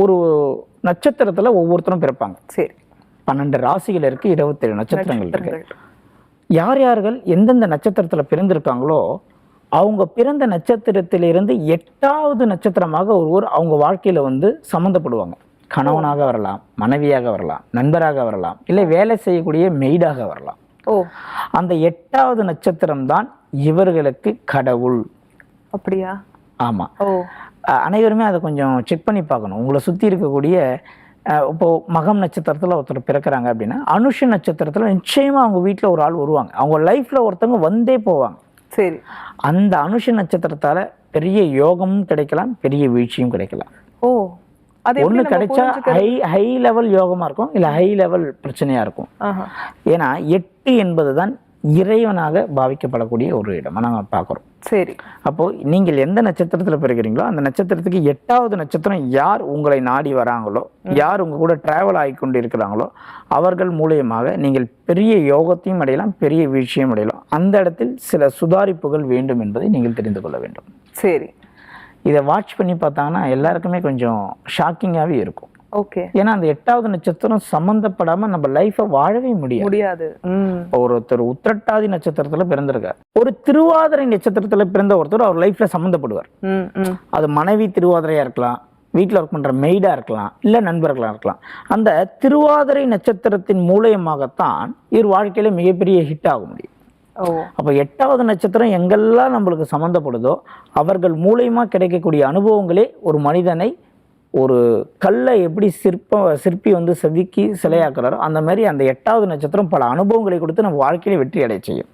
ஒரு நட்சத்திரத்துல ஒவ்வொருத்தரும் பிறப்பாங்க. சரி. பன்னெண்டு ராசிகள் இருக்கு இருபத்தேழு நட்சத்திரங்கள் இருக்கு. நட்சத்திரங்கள். யார் யார்கள் எந்தெந்த நட்சத்திரத்துல பிறந்திருக்காங்களோ அவங்க பிறந்த நட்சத்திரத்திலிருந்து எட்டாவது நட்சத்திரமாக ஒருவர் அவங்க வாழ்க்கையில வந்து சம்மந்தப்படுவாங்க. கணவனாக வரலாம் மனைவியாக வரலாம் நண்பராக வரலாம் இல்லை வேலை செய்யக்கூடிய மெய்டாக வரலாம். ஓ. அந்த எட்டாவது நட்சத்திரம் தான் இவர்களுக்கு கடவுள். அப்படியா? ஆமா. ஓ. அஹ் அனைவருமே அதை கொஞ்சம் செக் பண்ணி பார்க்கணும். உங்களை சுற்றி இருக்கக்கூடிய அஹ் இப்போ மகம் நட்சத்திரத்தில் ஒருத்தர் பிறக்கிறாங்க அப்படின்னா அனுஷ நட்சத்திரத்தில் நிச்சயமாக அவங்க வீட்டில் ஒரு ஆள் வருவாங்க. அவங்க லைஃப்பில் ஒருத்தவங்க வந்தே போவாங்க. சரி. அந்த அனுஷ நட்சத்திரத்தால பெரிய யோகமும் கிடைக்கலாம் பெரிய வீழ்ச்சியும் கிடைக்கலாம். ஓ. அது ஒன்று கிடைச்சா? ஹை ஹை லெவல் யோகமாக இருக்கும் இல்லை ஹை லெவல் பிரச்சனையாக இருக்கும். ஏன்னா எட்டு என்பது தான் இறைவனாக பாவிக்கப்படக்கூடிய ஒரு இடம் நம்ம பார்க்குறோம் சரி. அப்போ நீங்கள் எந்த நட்சத்திரத்தில் பிறக்கிறீங்களோ அந்த நட்சத்திரத்துக்கு எட்டாவது நட்சத்திரம் யார் உங்களை நாடி வராங்களோ யார் உங்க கூட டிராவல் ஆகி கொண்டு இருக்கிறாங்களோ அவர்கள் மூலியமாக நீங்கள் பெரிய யோகத்தையும் அடையலாம் பெரிய வீழ்ச்சியும் அடையலாம். அந்த இடத்தில் சில சுதாரிப்புகள் வேண்டும் என்பதை நீங்கள் தெரிந்து கொள்ள வேண்டும். சரி. இதை வாட்ச் பண்ணி பார்த்தாங்கன்னா எல்லாருக்குமே கொஞ்சம் ஷாக்கிங்காகவே இருக்கும். ஓகே. ஏன்னா அந்த எட்டாவது நட்சத்திரம் சம்மந்தப்படாமல் நம்ம லைஃப்பை வாழவே முடியாது. முடியாது. ஒருத்தர் உத்திரட்டாதி நட்சத்திரத்துல பிறந்திருக்கார். ஒரு திருவாதிரை நட்சத்திரத்துல பிறந்த ஒருத்தர் அவர் லைஃப்ல சம்மந்தப்படுவார் அது மனைவி திருவாதிரையா இருக்கலாம் வீட்டில் ஒர்க் பண்ற மெய்டா இருக்கலாம் இல்ல நண்பர்களா இருக்கலாம். அந்த திருவாதிரை நட்சத்திரத்தின் மூலியமாகத்தான் இவர் வாழ்க்கையில மிகப்பெரிய ஹிட் ஆக முடியும். அப்போ எட்டாவது நட்சத்திரம் எங்கெல்லாம் நம்மளுக்கு சம்மந்தப்படுதோ அவர்கள் மூலியமா கிடைக்கக்கூடிய அனுபவங்களே ஒரு மனிதனை ஒரு கல்லை எப்படி சிற்ப சிற்பி வந்து செதுக்கி சிலையாக்குறாரோ அந்த மாதிரி அந்த எட்டாவது நட்சத்திரம் பல அனுபவங்களை கொடுத்து நம்ம வாழ்க்கையில வெற்றி அடைய செய்யும்.